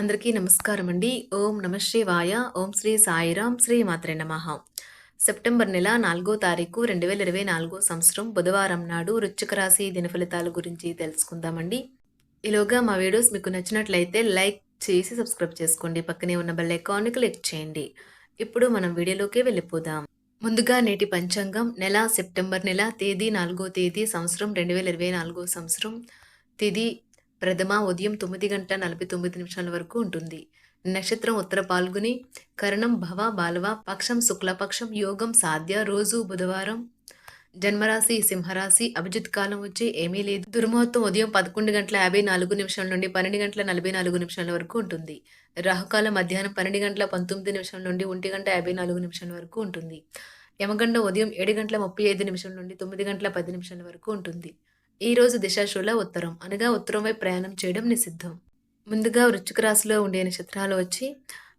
అందరికీ నమస్కారం అండి ఓం నమ శివాయ. ఓం శ్రీ సాయిరాం శ్రీ మాత్రే నమ. సెప్టెంబర్ నెల నాలుగో తారీఖు రెండు వేల ఇరవై నాలుగో సంవత్సరం బుధవారం నాడు వృచ్చిక రాశి దిన ఫలితాల గురించి తెలుసుకుందామండి. ఈలోగా మా వీడియోస్ మీకు నచ్చినట్లయితే లైక్ చేసి సబ్స్క్రైబ్ చేసుకోండి. పక్కనే ఉన్న బెల్ ఐకాన్ని క్లిక్ చేయండి. ఇప్పుడు మనం వీడియోలోకి వెళ్ళిపోదాం. ముందుగా నేటి పంచాంగం. నెల సెప్టెంబర్ నెల తేదీ నాలుగో తేదీ సంవత్సరం రెండు వేల ఇరవై నాలుగో సంవత్సరం. తేదీ ప్రథమ ఉదయం తొమ్మిది గంట నలభై తొమ్మిది నిమిషాల వరకు ఉంటుంది. నక్షత్రం ఉత్తర పాల్గొని కరణం భవ బాలవ పక్షం శుక్లపక్షం యోగం సాధ్య రోజు బుధవారం. జన్మరాశి సింహరాశి అభిజిత్ కాలం వచ్చి ఏమీ లేదు. దుర్ముహూర్తం ఉదయం పదకొండు గంటల యాభై నాలుగు నిమిషాల నుండి పన్నెండు గంటల నలభై నాలుగు నిమిషాల వరకు ఉంటుంది. రాహుకాలం మధ్యాహ్నం పన్నెండు గంటల పంతొమ్మిది నిమిషాల నుండి ఒంటి గంట యాభై నాలుగు నిమిషాల వరకు ఉంటుంది. యమగండ ఉదయం ఏడు గంటల ముప్పై ఐదు నిమిషాల నుండి తొమ్మిది గంటల పది నిమిషాల వరకు ఉంటుంది. ఈ రోజు దిశాశూల ఉత్తరం. అనగా ఉత్తరం వైపు ప్రయాణం చేయడం నిషిద్ధం. ముందుగా వృచ్చిక రాశిలో ఉండే నక్షత్రాలు వచ్చి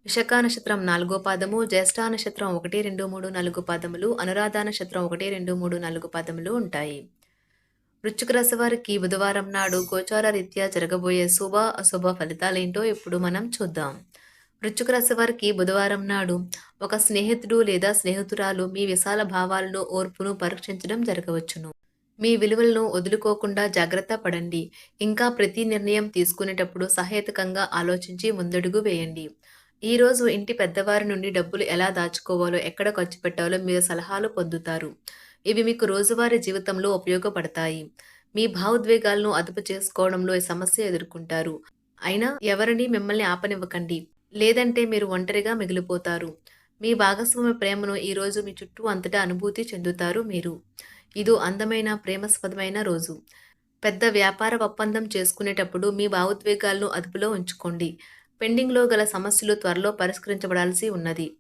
విశాఖ నక్షత్రం నాలుగో పాదము జ్యేష్ఠ నక్షత్రం ఒకటి రెండు మూడు నాలుగు పాదములు అనురాధ నక్షత్రం ఒకటి రెండు మూడు నాలుగు పాదములు ఉంటాయి. వృచ్చిక రాశి వారికి బుధవారం నాడు గోచార రీత్యా జరగబోయే శుభ అశుభ ఫలితాలేంటో ఇప్పుడు మనం చూద్దాం. వృచ్చిక రాశి వారికి బుధవారం నాడు ఒక స్నేహితుడు లేదా స్నేహితురాలు మీ విశాల భావాలను ఓర్పును పరీక్షించడం జరగవచ్చును. మీ విలువలను వదులుకోకుండా జాగ్రత్త పడండి. ఇంకా ప్రతి నిర్ణయం తీసుకునేటప్పుడు సహేతుకంగా ఆలోచించి ముందడుగు వేయండి. ఈరోజు ఇంటి పెద్దవారి నుండి డబ్బులు ఎలా దాచుకోవాలో ఎక్కడ ఖర్చు పెట్టాలో మీరు సలహాలు పొందుతారు. ఇవి మీకు రోజువారీ జీవితంలో ఉపయోగపడతాయి. మీ భావోద్వేగాలను అదుపు చేసుకోవడంలో సమస్య ఎదుర్కొంటారు. అయినా ఎవరిని మిమ్మల్ని ఆపనివ్వకండి. లేదంటే మీరు ఒంటరిగా మిగిలిపోతారు. మీ భాగస్వామి ప్రేమను ఈ రోజు మీ చుట్టూ అంతటా అనుభూతి చెందుతారు మీరు. ఇదో అందమైన ప్రేమస్పదమైన రోజు. పెద్ద వ్యాపార ఒప్పందం చేసుకునేటప్పుడు మీ భావోద్వేగాలను అదుపులో ఉంచుకోండి. పెండింగ్లో గల సమస్యలు త్వరలో పరిష్కరించబడాల్సి ఉన్నది.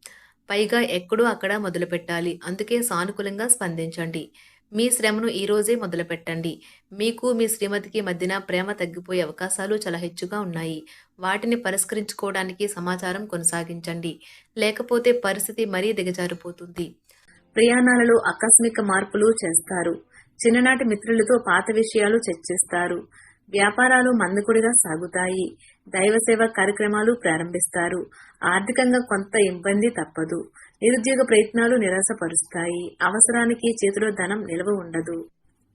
పైగా ఎక్కడో అక్కడ మొదలుపెట్టాలి. అందుకే సానుకూలంగా స్పందించండి. మీ శ్రమను ఈరోజే మొదలుపెట్టండి. మీకు మీ శ్రీమతికి మధ్యన ప్రేమ తగ్గిపోయే అవకాశాలు చాలా హెచ్చుగా ఉన్నాయి. వాటిని పరిష్కరించుకోవడానికి సమాచారం కొనసాగించండి. లేకపోతే పరిస్థితి మరీ దిగజారిపోతుంది. ప్రయాణాలలో ఆకస్మిక మార్పులు చేస్తారు. చిన్ననాటి మిత్రులతో పాత విషయాలు చర్చిస్తారు. వ్యాపారాలు మందకుడిగా సాగుతాయి. దైవ సేవ కార్యక్రమాలు ప్రారంభిస్తారు. ఆర్థికంగా కొంత ఇబ్బంది తప్పదు. నిరుద్యోగ ప్రయత్నాలు నిరాశపరుస్తాయి. అవసరానికి చేతిలో ధనం నిల్వ ఉండదు.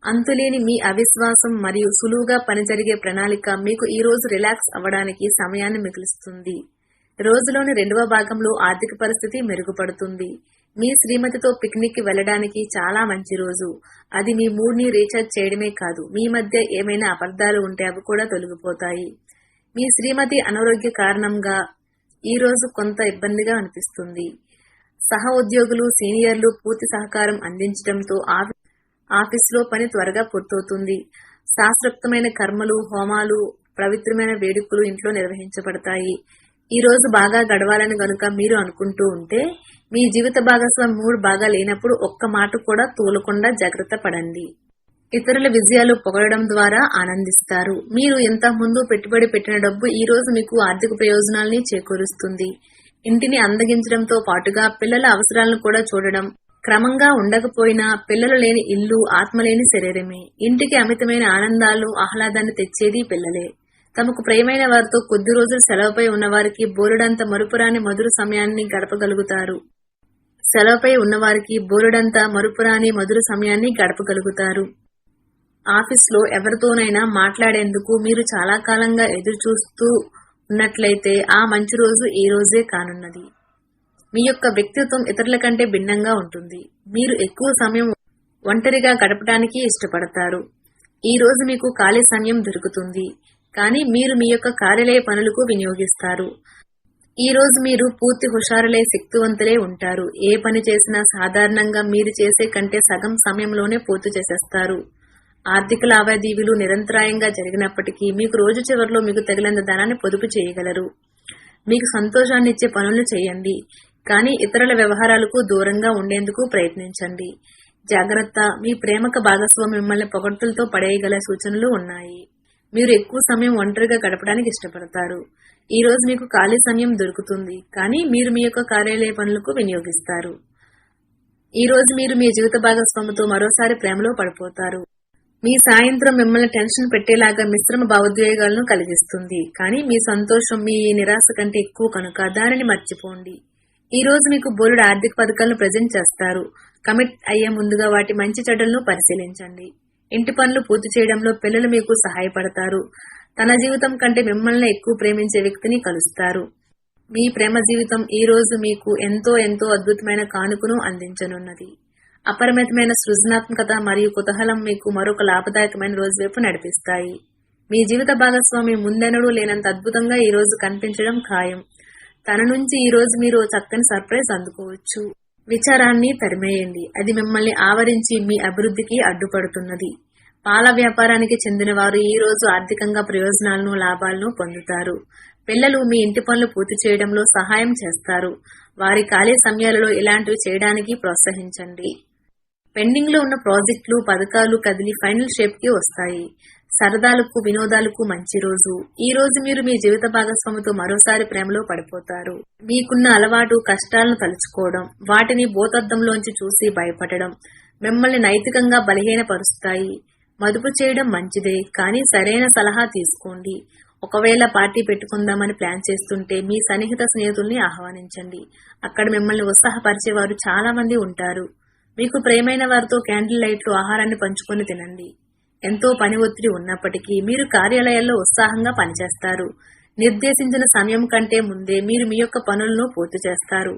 అంతులేని మీ అవిశ్వాసం మరియు సులువుగా పని జరిగే ప్రణాళిక మీకు ఈ రోజు రిలాక్స్ అవ్వడానికి సమయాన్ని మిగులుస్తుంది. రోజులోని రెండవ భాగంలో ఆర్థిక పరిస్థితి మెరుగుపడుతుంది. మీ శ్రీమతితో పిక్నిక్ వెళ్ళడానికి చాలా మంచి రోజు. అది మీ మూడ్ని రీఛార్జ్ చేయడమే కాదు మీ మధ్య ఏమైనా అబద్ధాలు ఉంటే అవి కూడా తొలగిపోతాయి. మీ శ్రీమతి అనారోగ్య కారణంగా ఈ రోజు కొంత ఇబ్బందిగా అనిపిస్తుంది. సహ ఉద్యోగులు సీనియర్లు పూర్తి సహకారం అందించడంతో ఆఫీ- ఆఫీసులో పని త్వరగా పూర్తవుతుంది. శాస్త్రోక్తమైన కర్మలు హోమాలు పవిత్రమైన వేడుకలు ఇంట్లో నిర్వహించబడతాయి. ఈ రోజు బాగా గడవాలని గనుక మీరు అనుకుంటూ ఉంటే మీ జీవిత భాగస్వామి మూడు బాగా లేనప్పుడు ఒక్క మాట కూడా తోలకుండా జాగ్రత్త పడండి. ఇతరుల విజయాలు పొగడడం ద్వారా ఆనందిస్తారు. మీరు ఇంత ముందు పెట్టుబడి పెట్టిన డబ్బు ఈ రోజు మీకు ఆర్థిక ప్రయోజనాల్ని చేకూరుస్తుంది. ఇంటిని అందగించడంతో పాటుగా పిల్లల అవసరాలను కూడా చూడడం క్రమంగా ఉండకపోయినా పిల్లలు లేని ఇల్లు ఆత్మలేని శరీరమే. ఇంటికి అమితమైన ఆనందాలు ఆహ్లాదాన్ని తెచ్చేది పిల్లలే. తమకు ప్రియమైన వారితో కొద్ది రోజులు సెలవుపై ఉన్నవారికి బోరుడంత మరుపురాని మధుర సమయాన్ని గడపగలుగుతారు. సెలవుపై ఉన్నవారికి బోరుడంత మరుపురాని మధుర సమయాన్ని గడపగలుగుతారు. ఆఫీస్లో ఎవరితోనైనా మాట్లాడేందుకు మీరు చాలా కాలంగా ఎదురు చూస్తూ ఉన్నట్లయితే ఆ మంచి రోజు ఈ రోజే కానున్నది. మీ యొక్క వ్యక్తిత్వం ఇతరుల కంటే భిన్నంగా ఉంటుంది. మీరు ఎక్కువ సమయం ఒంటరిగా గడపడానికి ఇష్టపడతారు. ఈ రోజు మీకు ఖాళీ సమయం దొరుకుతుంది. కానీ మీరు మీ యొక్క కార్యాలయ పనులకు వినియోగిస్తారు. ఈ రోజు మీరు పూర్తి హుషారులే శక్తివంతులే ఉంటారు. ఏ పని చేసినా సాధారణంగా మీరు చేసే కంటే సగం సమయంలోనే పూర్తి చేసేస్తారు. ఆర్థిక లావాదేవీలు నిరంతరాయంగా జరిగినప్పటికీ మీకు రోజు చివరిలో మీకు తగినంత ధనాన్ని పొదుపు చేయగలరు. మీకు సంతోషాన్ని ఇచ్చే పనులు చేయండి. కానీ ఇతరుల వ్యవహారాలకు దూరంగా ఉండేందుకు ప్రయత్నించండి. జాగ్రత్త మీ ప్రేమక భాగస్వామి మిమ్మల్ని పొగడ్తలతో పడేయగల సూచనలు ఉన్నాయి. మీరు ఎక్కువ సమయం ఒంటరిగా గడపడానికి ఇష్టపడతారు. ఈ రోజు మీకు ఖాళీ సమయం దొరుకుతుంది కానీ మీరు మీ యొక్క కార్యాలయ పనులకు వినియోగిస్తారు. ఈ రోజు మీరు మీ జీవిత భాగస్వామితో మరోసారి ప్రేమలో పడిపోతారు. మీ సాయంత్రం మిమ్మల్ని టెన్షన్ పెట్టేలాగా మిశ్రమ భావోద్వేగాలను కలిగిస్తుంది కానీ మీ సంతోషం మీ నిరాశ కంటే ఎక్కువ కనుక దానిని మర్చిపోండి. ఈ రోజు మీకు బోలుడు ఆర్థిక పథకాలను ప్రజెంట్ చేస్తారు. కమిట్ అయ్యే ముందుగా వాటి మంచి చెడ్డలను పరిశీలించండి. ఇంటి పనులు పూర్తి చేయడంలో పిల్లలు మీకు సహాయపడతారు. తన జీవితం కంటే మిమ్మల్ని ఎక్కువ ప్రేమించే వ్యక్తిని కలుస్తారు. మీ ప్రేమ జీవితం ఈ రోజు మీకు ఎంతో ఎంతో అద్భుతమైన కానుకను అందించనున్నది. అపరిమితమైన సృజనాత్మకత మరియు కుతూహలం మీకు మరొక లాభదాయకమైన రోజు వైపు నడిపిస్తాయి. మీ జీవిత భాగస్వామి ముందెనడూ లేనంత అద్భుతంగా ఈ రోజు కనిపించడం ఖాయం. తన నుంచి ఈ రోజు మీరు చక్కని సర్ప్రైజ్ అందుకోవచ్చు. విచారాన్ని తరిమేయండి. అది మిమ్మల్ని ఆవరించి మీ అభివృద్ధికి అడ్డుపడుతున్నది. పాల వ్యాపారానికి చెందిన వారు ఈ రోజు ఆర్థికంగా ప్రయోజనాలను లాభాలను పొందుతారు. పిల్లలు మీ ఇంటి పనులు పూర్తి చేయడంలో సహాయం చేస్తారు. వారి ఖాళీ సమయాలలో ఇలాంటివి చేయడానికి ప్రోత్సహించండి. పెండింగ్లో ఉన్న ప్రాజెక్టులు పథకాలు కదిలి ఫైనల్ షేప్కి వస్తాయి. సరదాలకు వినోదాలకు మంచి రోజు. ఈ రోజు మీరు మీ జీవిత భాగస్వామితో మరోసారి ప్రేమలో పడిపోతారు. మీకున్న అలవాటు కష్టాలను తలుచుకోవడం వాటిని భూతద్దంలోంచి చూసి భయపడడం మిమ్మల్ని నైతికంగా బలహీనపరుస్తాయి. మదుపు చేయడం మంచిదే కానీ సరైన సలహా తీసుకోండి. ఒకవేళ పార్టీ పెట్టుకుందామని ప్లాన్ చేస్తుంటే మీ సన్నిహిత స్నేహితుల్ని ఆహ్వానించండి. అక్కడ మిమ్మల్ని ఉత్సాహపరిచేవారు చాలా మంది ఉంటారు. మీకు ప్రేమైన వారితో క్యాండిల్ లైట్లు ఆహారాన్ని పంచుకొని తినండి. ఎంతో పని ఒత్తిడి ఉన్నప్పటికీ మీరు కార్యాలయాల్లో ఉత్సాహంగా పనిచేస్తారు. నిర్దేశించిన సమయం కంటే ముందే మీరు మీ యొక్క పనులను పూర్తి చేస్తారు.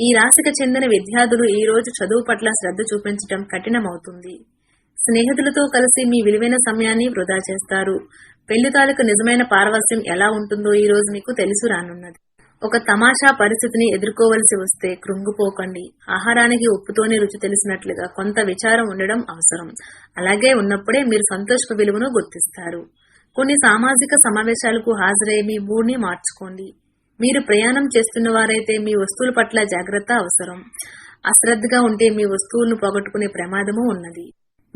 ఈ రాశికి చెందిన విద్యార్థులు ఈ రోజు చదువు పట్ల శ్రద్ధ చూపించడం కఠినమవుతుంది. స్నేహితులతో కలిసి మీ విలువైన సమయాన్ని వృధా చేస్తారు. పెళ్ళి తాలూకు నిజమైన పారవస్యం ఎలా ఉంటుందో ఈ రోజు మీకు తెలుసు రానున్నది. ఒక తమాషా పరిస్థితిని ఎదుర్కోవలసి వస్తే కృంగిపోకండి. ఆహారానికి ఉప్పుతోనే రుచి తెలిసినట్లుగా కొంత విచారం ఉండడం అవసరం. అలాగే ఉన్నప్పుడే మీరు సంతోషపు విలువను గుర్తిస్తారు. కొన్ని సామాజిక సమావేశాలకు హాజరై మీ మూడ్ని మార్చుకోండి. మీరు ప్రయాణం చేస్తున్న వారైతే మీ వస్తువుల పట్ల జాగ్రత్త అవసరం. అశ్రద్ధగా ఉంటే మీ వస్తువులను పోగొట్టుకునే ప్రమాదము ఉన్నది.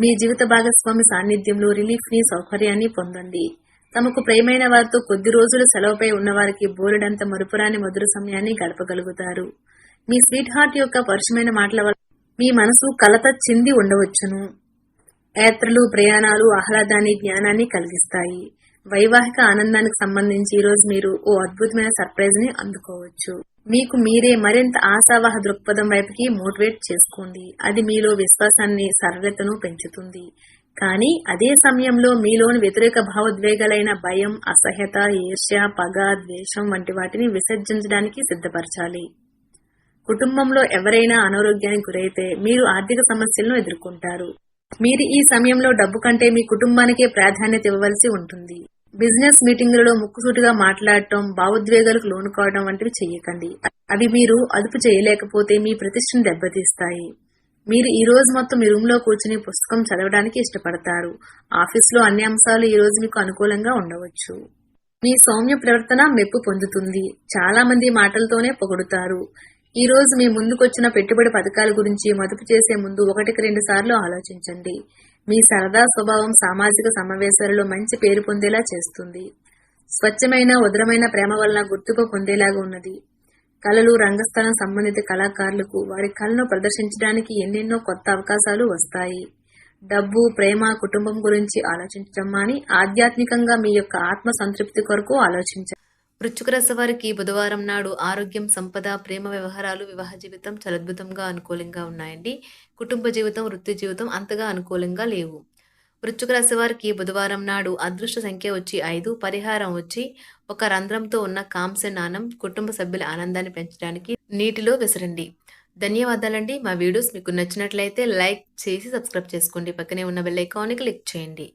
మీ జీవిత భాగస్వామి సాన్నిధ్యంలో రిలీఫ్ని సౌకర్యాన్ని పొందండి. తమకు ప్రేమైన వారితో కొద్ది రోజులు సెలవుపై ఉన్నవారికి బోలెడంత మరుపురాని మధుర సమయాన్ని గడపగలుగుతారు. మీ స్వీట్ హార్ట్ యొక్క పరుషమైన మాటల వల్ల మీ మనసు కలత చింది ఉండవచ్చును. యాత్రలు ప్రయాణాలు ఆహ్లాదాన్ని జ్ఞానాన్ని కలిగిస్తాయి. వైవాహిక ఆనందానికి సంబంధించి ఈ రోజు మీరు ఓ అద్భుతమైన సర్ప్రైజ్ని అందుకోవచ్చు. మీకు మీరే మరింత ఆశావాహ దృక్పథం వైపుకి మోటివేట్ చేసుకోండి. అది మీలో విశ్వాసాన్ని సరళతను పెంచుతుంది. కానీ అదే సమయంలో మీలోని వ్యతిరేక భావోద్వేగాలైన భయం అసహ్యత ఈర్ష్య పగ ద్వేషం వంటి వాటిని విసర్జించడానికి సిద్ధపరచాలి. కుటుంబంలో ఎవరైనా అనారోగ్యానికి గురైతే మీరు ఆర్థిక సమస్యలను ఎదుర్కొంటారు. మీరు ఈ సమయంలో డబ్బు కంటే మీ కుటుంబానికే ప్రాధాన్యత ఇవ్వవలసి ఉంటుంది. బిజినెస్ మీటింగులలో ముక్కుసూటిగా మాట్లాడటం భావోద్వేగాలకు లోను కావడం వంటివి చేయకండి. అవి మీరు అదుపు చేయలేకపోతే మీ ప్రతిష్టను దెబ్బతీస్తాయి. మీరు ఈ రోజు మొత్తం మీ రూమ్లో కూర్చుని పుస్తకం చదవడానికి ఇష్టపడతారు. ఆఫీస్లో అన్ని అంశాలు ఈ రోజు మీకు అనుకూలంగా ఉండవచ్చు. మీ సౌమ్య ప్రవర్తన మెప్పు పొందుతుంది. చాలా మంది మాటలతోనే పొగుడుతారు. ఈ రోజు మీ ముందుకొచ్చిన పెట్టుబడి పథకాల గురించి మదుపు చేసే ముందు ఒకటికి రెండు సార్లు ఆలోచించండి. మీ సరదా స్వభావం సామాజిక సమావేశాలలో మంచి పేరు పొందేలా చేస్తుంది. స్వచ్ఛమైన ఉదరమైన ప్రేమ వలన గుర్తింపు పొందేలాగా ఉన్నది. కళలు రంగస్థలం సంబంధిత కళాకారులకు వారి కళను ప్రదర్శించడానికి ఎన్నెన్నో కొత్త అవకాశాలు వస్తాయి. డబ్బు ప్రేమ కుటుంబం గురించి ఆలోచించడం మాని ఆధ్యాత్మికంగా మీ యొక్క ఆత్మ సంతృప్తి కొరకు ఆలోచించండి. వృశ్చిక రాశి వారికి బుధవారం నాడు ఆరోగ్యం సంపద ప్రేమ వ్యవహారాలు వివాహ జీవితం చలద్భుతంగా అద్భుతంగా అనుకూలంగా ఉన్నాయండి. కుటుంబ జీవితం వృత్తి జీవితం అంతగా అనుకూలంగా లేవు. వృశ్చిక రాశి వారికి బుధవారం నాడు అదృష్ట సంఖ్య వచ్చి ఐదు పరిహారం వచ్చి ఒక రంధ్రంతో ఉన్న కాంస్య నాణం కుటుంబ సభ్యుల ఆనందాన్ని పెంచడానికి నీటిలో విసరండి. ధన్యవాదాలండి. మా వీడియోస్ మీకు నచ్చినట్లయితే లైక్ చేసి సబ్స్క్రైబ్ చేసుకోండి. పక్కనే ఉన్న బెల్ ఐకాన్ని క్లిక్ చేయండి.